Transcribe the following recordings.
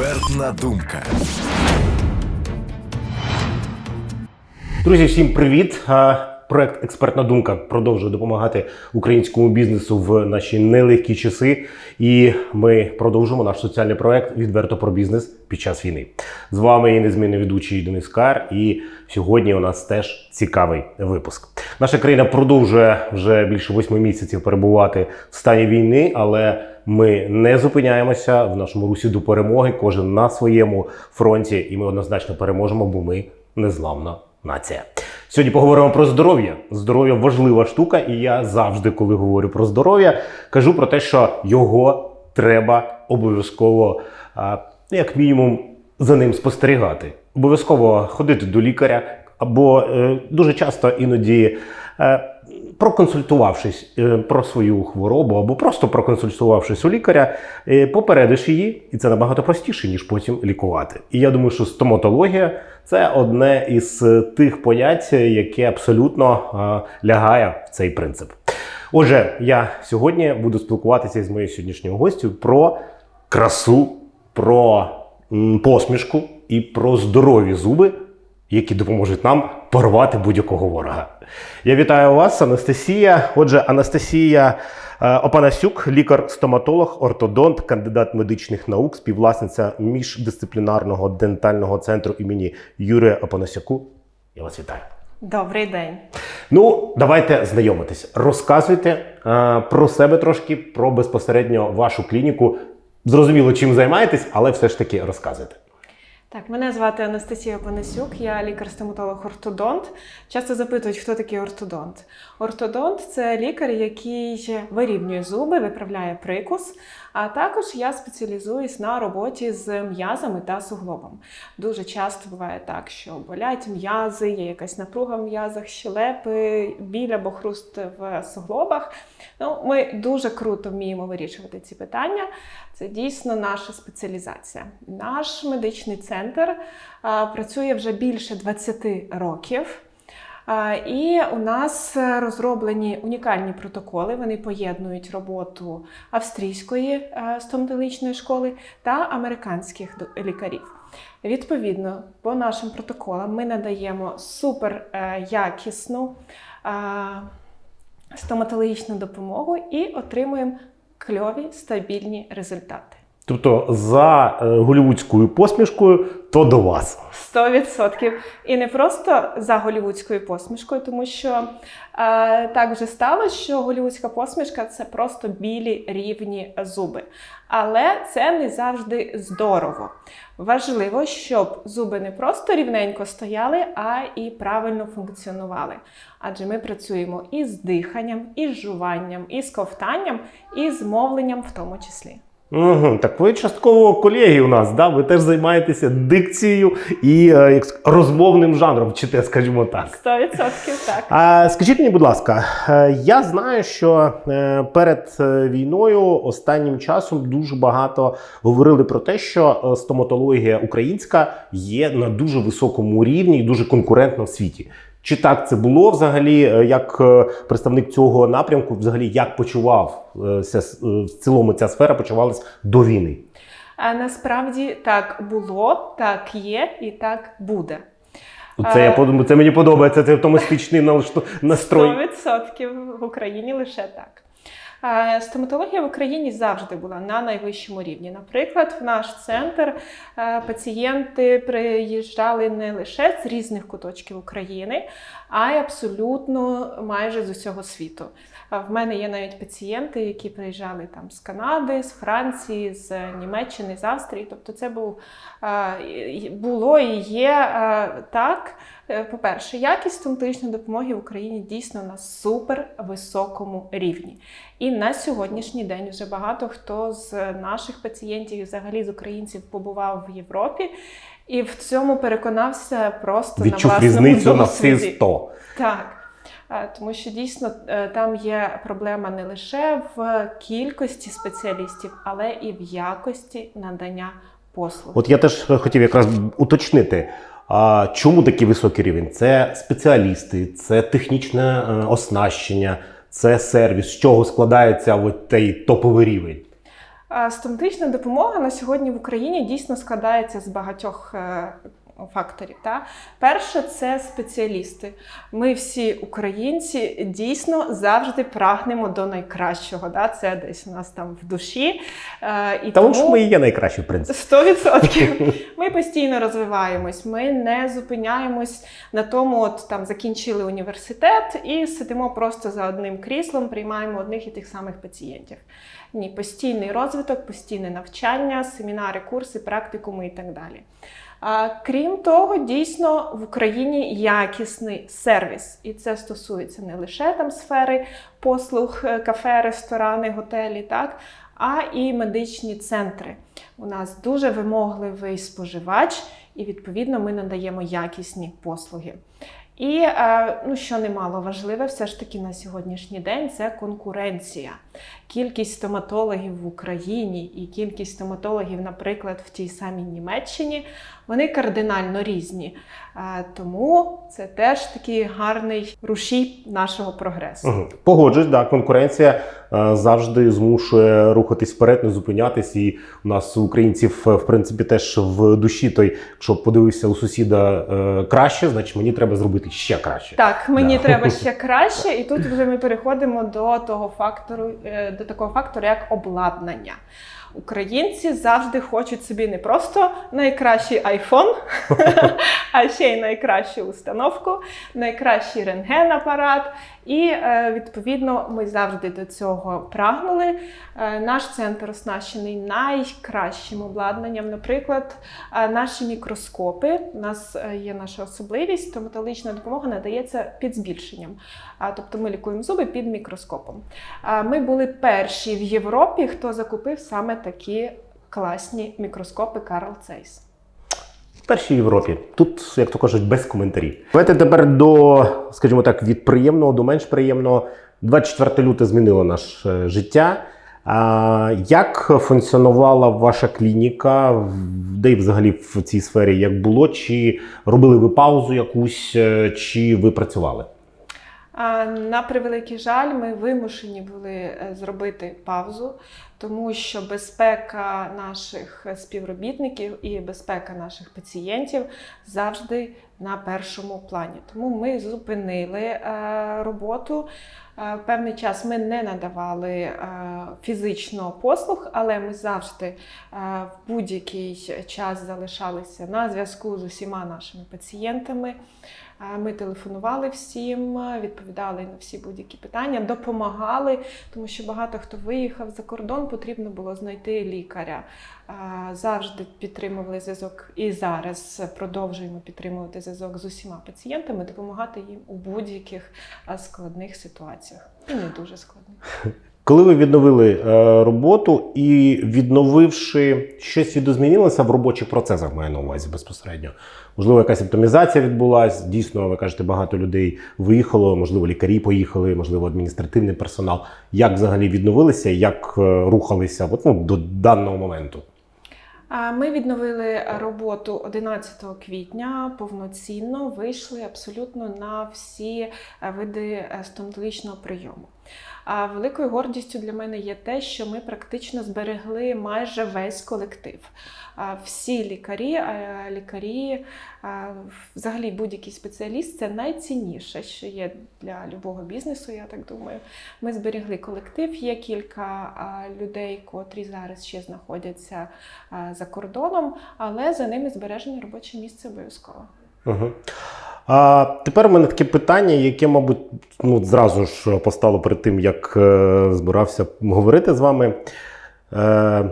Експертна думка. Друзі, всім привіт! Проект Експертна думка продовжує допомагати українському бізнесу в наші нелегкі часи. І ми продовжуємо наш соціальний проект Відверто про бізнес під час війни. З вами її незмінний ведучий Денис Кар. І сьогодні у нас теж цікавий випуск. Наша країна продовжує вже більше восьми місяців перебувати в стані війни, але ми не зупиняємося в нашому русі до перемоги. Кожен на своєму фронті, і ми однозначно переможемо, бо ми незламна нація. Сьогодні поговоримо про здоров'я. Здоров'я важлива штука, і я завжди, коли говорю про здоров'я, кажу про те, що його треба обов'язково, як мінімум, за ним спостерігати. Обов'язково ходити до лікаря, або е, дуже часто іноді. Е, Проконсультувавшись е, про свою хворобу або просто проконсультувавшись у лікаря, е, попередиш її, і це набагато простіше, ніж потім лікувати. І я думаю, що стоматологія це одне із е, тих понять, яке абсолютно лягає в цей принцип. Отже, я сьогодні буду спілкуватися з моєю сьогоднішньою гостю про красу, про посмішку і про здорові зуби, які допоможуть нам порвати будь-якого ворога. Я вітаю вас, Анастасія. Отже, Анастасія е, Опанасюк, лікар-стоматолог, ортодонт, кандидат медичних наук, співвласниця міждисциплінарного дентального центру імені Юрія Опанасюку. Я вас вітаю. Добрий день. Ну, давайте знайомитись. Розказуйте е, про себе трошки, про безпосередньо вашу клініку. Зрозуміло, чим займаєтесь, але все ж таки розказуйте. Так, мене звати Анастасія Панасюк, я лікар-стоматолог-ортодонт. Часто запитують, хто такий ортодонт. Ортодонт це лікар, який вирівнює зуби, виправляє прикус. А також я спеціалізуюсь на роботі з м'язами та суглобом. Дуже часто буває так, що болять м'язи, є якась напруга в м'язах, щелепи, біль або хруст в суглобах. Ну, ми дуже круто вміємо вирішувати ці питання. Це дійсно наша спеціалізація. Наш медичний центр працює вже більше 20 років. І у нас розроблені унікальні протоколи. Вони поєднують роботу австрійської е, стоматологічної школи та американських лікарів. Відповідно, по нашим протоколам ми надаємо супер е, якісну е, стоматологічну допомогу і отримуємо кльові стабільні результати. Тобто, за е, голівудською посмішкою, то до вас. 100%. І не просто за голівудською посмішкою, тому що е, так вже сталося, що голівудська посмішка це просто білі рівні зуби. Але це не завжди здорово. Важливо, щоб зуби не просто рівненько стояли, а і правильно функціонували. Адже ми працюємо і з диханням, і з жуванням, і з ковтанням, і з мовленням в тому числі. Угу, так ви частково колеги у нас, да? ви теж займаєтеся дикцією і е, розмовним жанром, вчите, скажімо так. 100% так. А, скажіть мені, будь ласка, е, я знаю, що е, перед е, війною останнім часом дуже багато говорили про те, що стоматологія українська є на дуже високому рівні і дуже конкурентна в світі. Чи так це було взагалі? Е, Як е, представник цього напрямку, взагалі як почувався е, в цілому ця сфера почувалася до війни? А насправді так було, так є і так буде. Це я подумаю, це мені подобається. Це автоматичний налашт- настрой. 100% в Україні лише так. Е, Стоматологія в Україні завжди була на найвищому рівні. Наприклад, в наш центр е, пацієнти приїжджали не лише з різних куточків України, а й абсолютно майже з усього світу. В мене є навіть пацієнти, які приїжджали там з Канади, з Франції, з Німеччини, з Австрії. Тобто, це був е, було і є е, так. Е, По-перше, якість стоматологічної допомоги в Україні дійсно на супер високому рівні. І на сьогоднішній день вже багато хто з наших пацієнтів, і взагалі з українців, побував в Європі і в цьому переконався просто Відчув на власному різницю на всі 100. Так. Е, Тому що дійсно е, там є проблема не лише в кількості спеціалістів, але і в якості надання послуг. От я теж хотів якраз уточнити. А чому такий високий рівень? Це спеціалісти, це технічне е, оснащення, це сервіс. З чого складається от цей топовий рівень? Стоматична допомога на сьогодні в Україні дійсно складається з багатьох е, факторів. Та? Перше це спеціалісти. Ми всі українці дійсно завжди прагнемо до найкращого. Да? Це десь у нас там в душі. Е, І Тому що ми і є найкращі в принципі. 100%. Ми постійно розвиваємось. Ми не зупиняємось на тому, от там закінчили університет і сидимо просто за одним кріслом, приймаємо одних і тих самих пацієнтів. Ні, постійний розвиток, постійне навчання, семінари, курси, практикуми і так далі. Крім того, дійсно в Україні якісний сервіс, і це стосується не лише там сфери послуг, е, кафе, ресторани, готелі, так, а і медичні центри. У нас дуже вимогливий споживач, і відповідно ми надаємо якісні послуги. І е, ну, що немало важливе, все ж таки на сьогоднішній день це конкуренція. Кількість стоматологів в Україні і кількість стоматологів, наприклад, в тій самій Німеччині, вони кардинально різні. Е, Тому це теж такий гарний рушій нашого прогресу. Угу. Погоджуюсь, да, конкуренція е, завжди змушує рухатись вперед, не зупинятись. І у нас у українців, е, в принципі, теж в душі той, якщо подивився у сусіда краще, значить мені треба зробити ще краще. Так, мені Да. треба ще краще, і тут вже ми переходимо до того фактору, до такого фактору, як обладнання. Українці завжди хочуть собі не просто найкращий айфон, а ще й найкращу установку, найкращий рентген-апарат. І е, відповідно ми завжди до цього прагнули. Е, Наш центр оснащений найкращим обладнанням. Наприклад, е, наші мікроскопи. У нас є наша особливість, то стоматологічна допомога надається під збільшенням. Тобто ми лікуємо зуби під мікроскопом. Ми були перші в Європі, хто закупив саме такі класні мікроскопи Карл Цейс. В першій Європі. Тут, як то кажуть, без коментарів. Давайте тепер до, скажімо так, від приємного до менш приємного. 24 люте змінило наше життя. А, як функціонувала ваша клініка, де й взагалі в цій сфері як було? Чи робили ви паузу якусь, е, чи ви працювали? На превеликий жаль, ми вимушені були е, зробити паузу, тому що безпека наших співробітників і безпека наших пацієнтів завжди на першому плані. Тому ми зупинили е, роботу. Е, Певний час ми не надавали е, фізично послуг, але ми завжди в будь-який час залишалися на зв'язку з усіма нашими пацієнтами. Ми телефонували всім, відповідали на всі будь-які питання, допомагали, тому що багато хто виїхав за кордон, потрібно було знайти лікаря. Завжди підтримували зв'язок і зараз продовжуємо підтримувати зв'язок з усіма пацієнтами, допомагати їм у будь-яких складних ситуаціях. І не дуже складних. Коли ви відновили е, роботу і відновивши щось відозмінилося в робочих процесах, маю на увазі безпосередньо. Можливо, якась оптимізація відбулася. Дійсно, ви кажете, багато людей виїхало, можливо, лікарі поїхали, можливо, адміністративний персонал. Як взагалі відновилися, як е, рухалися от, ну, до даного моменту? Ми відновили роботу 11 квітня повноцінно, вийшли абсолютно на всі е, види стоматологічного прийому. А великою гордістю для мене є те, що ми практично зберегли майже весь колектив. Всі лікарі, лікарі, взагалі будь-який спеціаліст це найцінніше, що є для любого бізнесу, я так думаю. Ми зберегли колектив. Є кілька людей, котрі зараз ще знаходяться за кордоном, але за ними збережене робоче місце обов'язково. Угу. А тепер у мене таке питання, яке, мабуть, ну, зразу ж постало перед тим, як е, збирався говорити з вами. Е,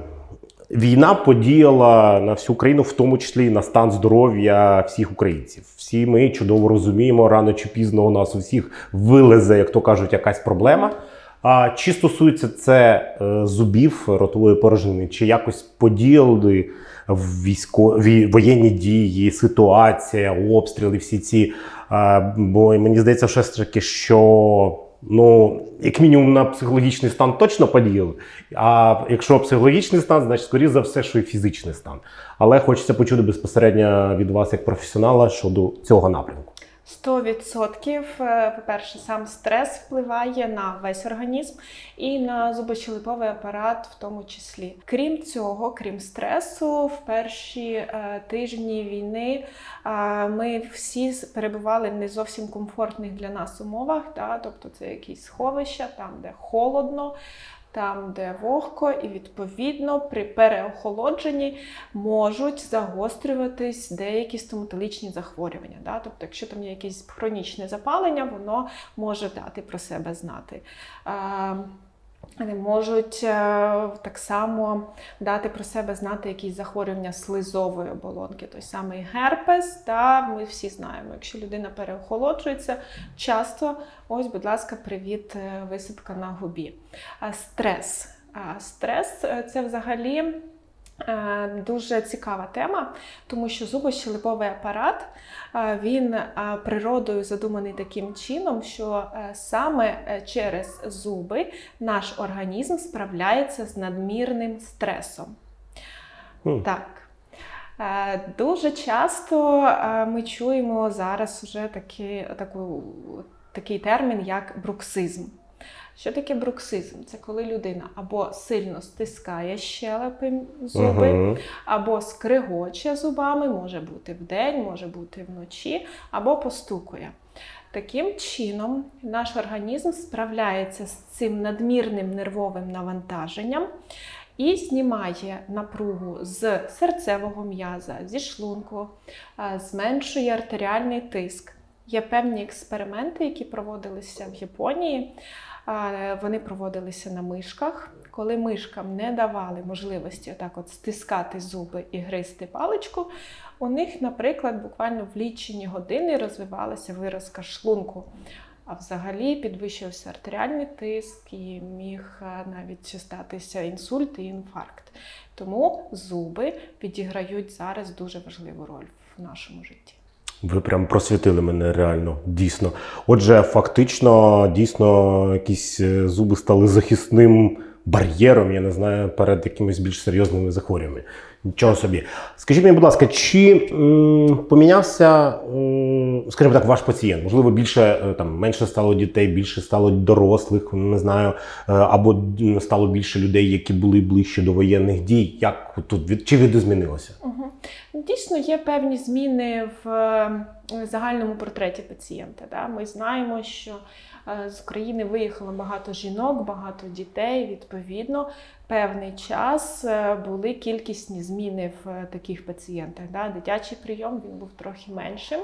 війна подіяла на всю Україну, в тому числі і на стан здоров'я всіх українців. Всі ми чудово розуміємо, рано чи пізно у нас у всіх вилезе, як то кажуть, якась проблема. А чи стосується це е, зубів ротової порожнини, чи якось подіяли в військові воєнні дії, ситуація, обстріли, всі ці. Бо мені здається, все ж таки, що ну, як мінімум на психологічний стан точно подіяли. А якщо психологічний стан, значить, скоріше за все, що і фізичний стан. Але хочеться почути безпосередньо від вас, як професіонала, щодо цього напрямку. 100%, е, по-перше, сам стрес впливає на весь організм і на зубочелеповий апарат в тому числі. Крім цього, крім стресу, в перші е, тижні війни е, ми всі перебували в не зовсім комфортних для нас умовах. Да? Тобто це якісь сховища, там, де холодно. Там, де вогко, і відповідно при переохолодженні можуть загострюватись деякі стоматологічні захворювання. Да? Тобто, якщо там є якесь хронічне запалення, воно може дати про себе знати. Е, Вони можуть е, так само дати про себе знати якісь захворювання слизової оболонки, той самий герпес. Та ми всі знаємо, якщо людина переохолоджується, часто ось, будь ласка, привіт, е, висипка на губі. А Стрес. Стрес е, це взагалі е, дуже цікава тема, тому що зубощелеповий апарат е, він е, природою задуманий таким чином, що е, саме е, через зуби наш організм справляється з надмірним стресом. Хм. Так. Е, Дуже часто е, ми чуємо зараз вже такі, таку, такий термін, як бруксизм. Що таке бруксизм? Це коли людина або сильно стискає щелепи зуби, Мгм. або скригоче зубами, може бути вдень, може бути вночі, або постукує. Таким чином, наш організм справляється з цим надмірним нервовим навантаженням і знімає напругу з серцевого м'яза, зі шлунку, зменшує артеріальний тиск. Є певні експерименти, які проводилися в Японії. Вони проводилися на мишках. Коли мишкам не давали можливості отак от стискати зуби і гризти паличку, у них, наприклад, буквально в лічені години розвивалася виразка шлунку. А взагалі підвищився артеріальний тиск і міг е, навіть статися інсульт і інфаркт. Тому зуби відіграють зараз дуже важливу роль в нашому житті. Ви прям просвітили мене реально, дійсно. Отже, фактично, дійсно, якісь е, зуби стали захисним бар'єром, я не знаю, перед якимись більш серйозними захворюваннями. Нічого собі. Скажіть мені, будь ласка, чи помінявся, м, скажімо так, ваш пацієнт? Можливо, більше е, там менше стало дітей, більше стало дорослих, не знаю, е, або стало більше людей, які були ближче до воєнних дій. Як тут від чи відозмінилося? Угу. Дійсно, є певні зміни в загальному портреті пацієнта. Да? Ми знаємо, що з України виїхало багато жінок, багато дітей. Відповідно, певний час е, були кількісні зміни в е, таких пацієнтах. Да? Дитячий прийом він був трохи меншим.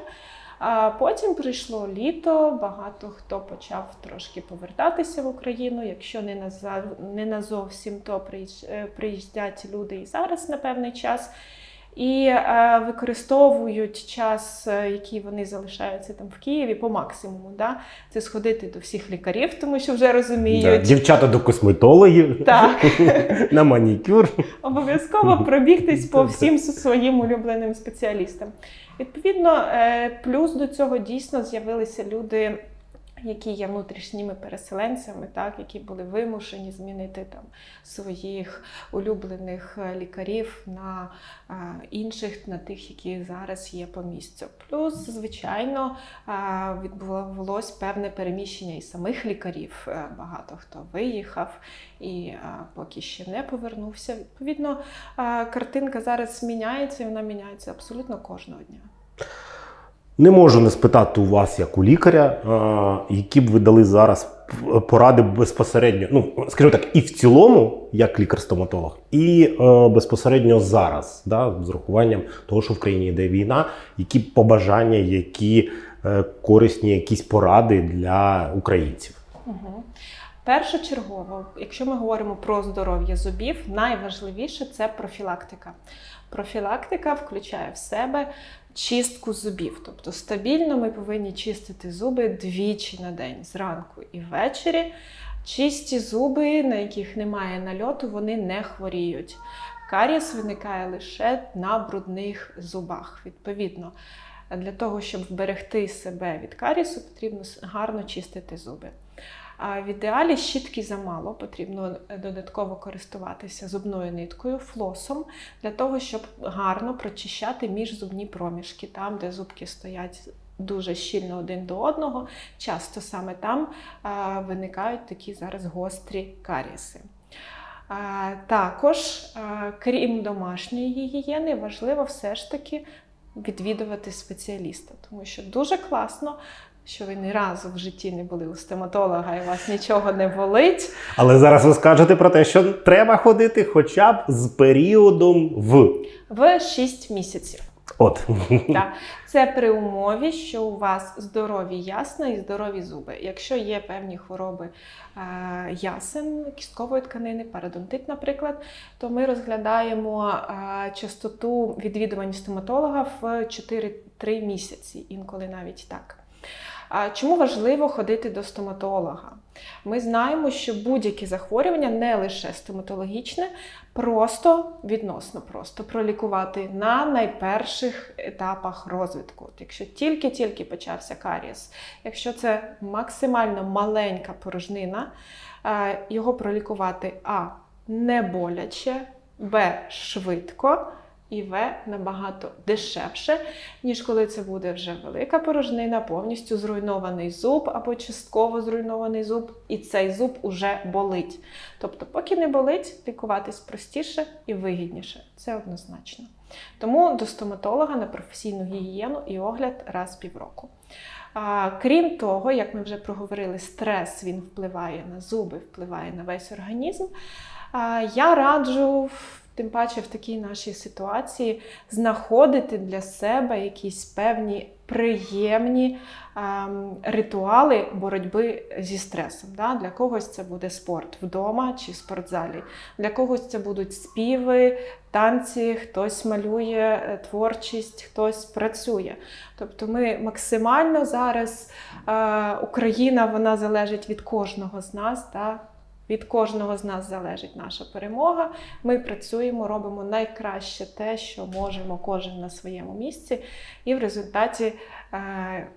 А потім прийшло літо, багато хто почав трошки повертатися в Україну. Якщо не на, не на зовсім, то е, приїздять люди і зараз на певний час. І е, використовують час, е, який вони залишаються там в Києві, по максимуму. Да? Це сходити до всіх лікарів, тому що вже Да. розуміють. Дівчата до косметологів, Так. на манікюр. Обов'язково пробігтись по всім своїм улюбленим спеціалістам. Відповідно, е, плюс до цього дійсно з'явилися люди, які є внутрішніми переселенцями, так, які були вимушені змінити там своїх улюблених е, лікарів на е, інших, на тих, які зараз є по місцю. Плюс, звичайно, е, відбулось певне переміщення і самих лікарів. Багато хто виїхав і поки ще не повернувся. Відповідно, картинка зараз міняється, і вона міняється абсолютно кожного дня. Не можу не спитати у вас, як у лікаря, які б ви дали зараз поради безпосередньо, ну скажімо так, і в цілому, як лікар-стоматолог, і е, безпосередньо зараз, да, з урахуванням того, що в країні йде війна, які побажання, які е, корисні якісь поради для українців. Першочергово, якщо ми говоримо про здоров'я зубів, найважливіше це профілактика. Профілактика включає в себе чистку зубів. Тобто стабільно ми повинні чистити зуби двічі на день, зранку і ввечері. Чисті зуби, на яких немає нальоту, вони не хворіють. Карієс виникає лише на брудних зубах. Відповідно, для того, щоб вберегти себе від карісу, потрібно гарно чистити зуби. А в ідеалі щітки замало, потрібно е, додатково користуватися зубною ниткою, флосом, для того, щоб гарно прочищати міжзубні проміжки, там, де зубки стоять дуже щільно один до одного, часто саме там а, виникають такі зараз гострі карієси. А, Також, а, крім домашньої гігієни, важливо все ж таки відвідувати спеціаліста, тому що дуже класно, що ви ні разу в житті не були у стоматолога і вас нічого не болить. Але зараз ви скажете про те, що треба ходити хоча б з періодом в. В 6 місяців. От. Так. Це при умові, що у вас здорові ясна і здорові зуби. Якщо є певні хвороби е, ясен, кісткової тканини, парадонтит, наприклад, то ми розглядаємо е, частоту відвідувань стоматолога в 4-3 місяці, інколи навіть так. Чому важливо ходити до стоматолога? Ми знаємо, що будь-які захворювання, не лише стоматологічне, просто відносно просто пролікувати на найперших етапах розвитку. От якщо тільки-тільки почався карієс, якщо це максимально маленька порожнина, е, його пролікувати А не боляче, Б швидко. І В набагато дешевше, ніж коли це буде вже велика порожнина, повністю зруйнований зуб або частково зруйнований зуб, і цей зуб уже болить. Тобто, поки не болить, лікуватись простіше і вигідніше. Це однозначно. Тому до стоматолога на професійну гігієну і огляд раз в півроку. А, крім того, як ми вже проговорили, стрес він впливає на зуби, впливає на весь організм. А, я раджу. Тим паче в такій нашій ситуації знаходити для себе якісь певні приємні ем, ритуали боротьби зі стресом. Да? Для когось це буде спорт вдома чи в спортзалі, для когось це будуть співи, танці, хтось малює е, творчість, хтось працює. Тобто ми максимально зараз е, Україна вона залежить від кожного з нас. Да? Від кожного з нас залежить наша перемога. Ми працюємо, робимо найкраще те, що можемо, кожен на своєму місці, і в результаті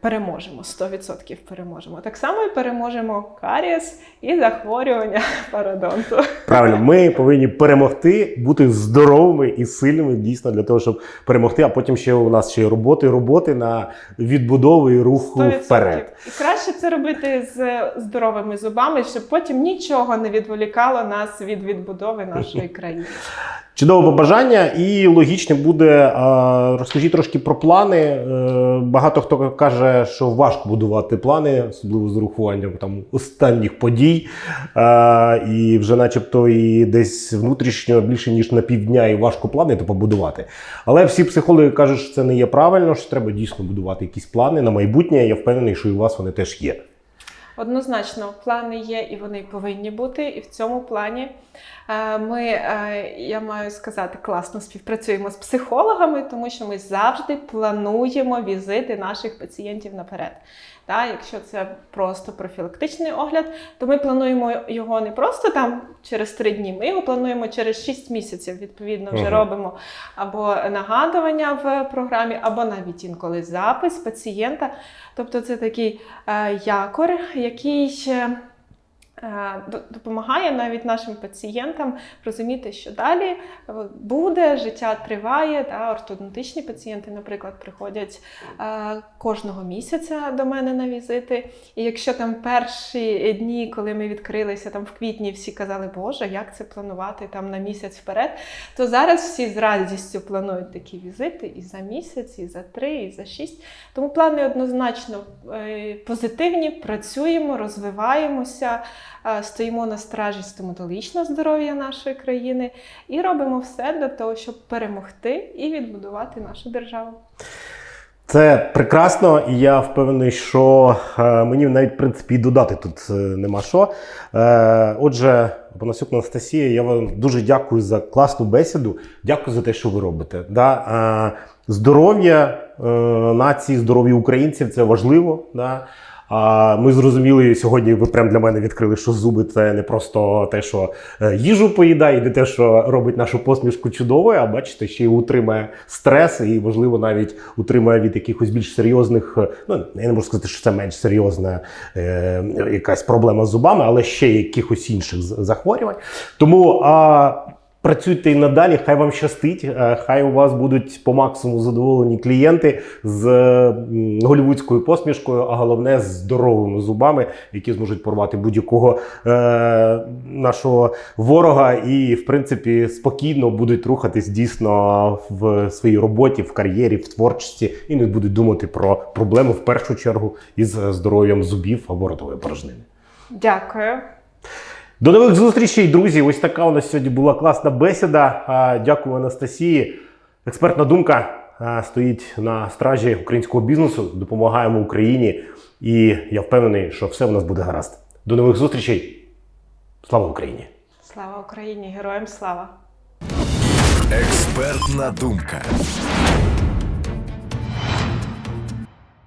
переможемо 100% переможемо. Так само і переможемо карієс і захворювання пародонту. Правильно, ми повинні перемогти, бути здоровими і сильними дійсно для того, щоб перемогти. А потім ще у нас ще роботи, роботи на відбудову і руху 100%. вперед. І краще це робити з здоровими зубами, щоб потім нічого не відволікало нас від відбудови нашої країни. Чудове побажання, і логічне буде. Розкажіть трошки про плани. Е, Багато хто каже, що важко будувати плани, особливо з урахуванням там останніх подій. Е, І вже, начебто, і десь внутрішньо більше ніж на півдня, і важко плани то побудувати. Але всі психологи кажуть, що це не є правильно, що треба дійсно будувати якісь плани на майбутнє. Я впевнений, що і у вас вони теж є. Однозначно, плани є і вони повинні бути. І в цьому плані е, ми, е, я маю сказати, класно співпрацюємо з психологами, тому що ми завжди плануємо візити наших пацієнтів наперед. Та, якщо це просто профілактичний огляд, то ми плануємо його не просто там через три дні, ми його плануємо через 6 місяців. Відповідно, вже Мгм. робимо або нагадування в програмі, або навіть інколи запис пацієнта. Тобто це такий е, якор, який допомагає навіть нашим пацієнтам розуміти, що далі е, буде, життя триває. Та, ортодонтичні пацієнти, наприклад, приходять е, кожного місяця до мене на візити. І якщо там перші дні, коли ми відкрилися там в квітні, всі казали, Боже, як це планувати там на місяць вперед, то зараз всі з радістю планують такі візити і за місяць, і за три, і за шість. Тому плани однозначно е, позитивні, працюємо, розвиваємося, е, стоїмо на стражі стоматологічного здоров'я нашої країни і робимо все для того, щоб перемогти і відбудувати нашу державу. Це прекрасно, і я впевнений, що е, мені навіть в принципі додати тут е, нема що. Е, отже, Панасюк Анастасія, я вам дуже дякую за класну бесіду. Дякую за те, що ви робите. Да? Е, здоров'я е, нації, здоров'я українців це важливо. Да? А ми зрозуміли сьогодні. Ви прям для мене відкрили, що зуби це не просто те, що е, їжу поїдає, не те, що робить нашу посмішку чудовою, а бачите, ще й утримає стрес і, можливо, навіть утримає від якихось більш серйозних. е, Ну я не можу сказати, що це менш серйозна е, якась проблема з зубами, але ще якихось інших захворювань. Тому а, Працюйте і надалі, хай вам щастить, е, хай у вас будуть по максимуму задоволені клієнти з голівудською посмішкою, а головне з здоровими зубами, які зможуть порвати будь-якого е, нашого ворога, і в принципі спокійно будуть рухатись дійсно в своїй роботі, в кар'єрі, в творчості і не будуть думати про проблеми в першу чергу із здоров'ям зубів або ротової порожнини. Дякую. До нових зустрічей, друзі. Ось така у нас сьогодні була класна бесіда. Дякую Анастасії. Експертна думка стоїть на стражі українського бізнесу. Допомагаємо Україні. І я впевнений, що все у нас буде гаразд. До нових зустрічей. Слава Україні! Слава Україні! Героям слава! Експертна думка.